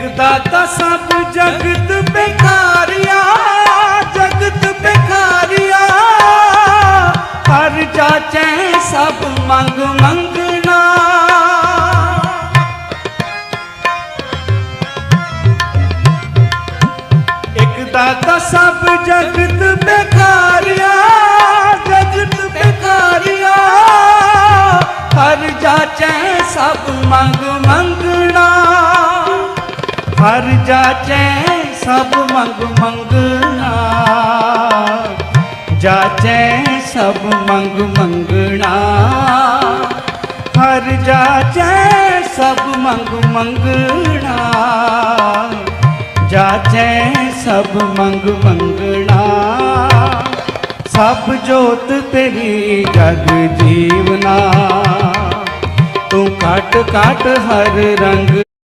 ਇੱਕ ਦਾਤਾ ਸਭ ਜਗਤ ਬਿਖਾਰਿਆ ਜਗਤ ਬਿਖਾਰਿਆ ਹਰ ਜਾਚੈ ਸਭ ਮੰਗ ਮੰਗਣਾ। ਇੱਕ ਦਾਤਾ ਸਭ ਜਗਤ ਬਿਖਾਰਿਆ ਜਗਤ ਬਿਖਾਰਿਆ ਹਰ ਜਾਚੈ ਸਭ ਮੰਗ ਮੰਗਣਾ। ਹਰ ਜਾਚੈ ਸਭ ਮੰਗ ਮੰਗਣਾ ਜਾਚੈ ਸਭ ਮੰਗ ਮੰਗਣਾ ਹਰ ਜਾਚੈ ਸਭ ਮੰਗ ਮੰਗਣਾ ਜਾਚੈ ਸਭ ਮੰਗ ਮੰਗਣਾ ਸਭ ਜੋਤ ਤੇਰੀ ਜਗ ਜੀਵਨਾ ਤੂੰ ਘਟ ਘਟ ਹਰ ਰੰਗ